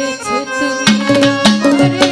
করেছ তুমি।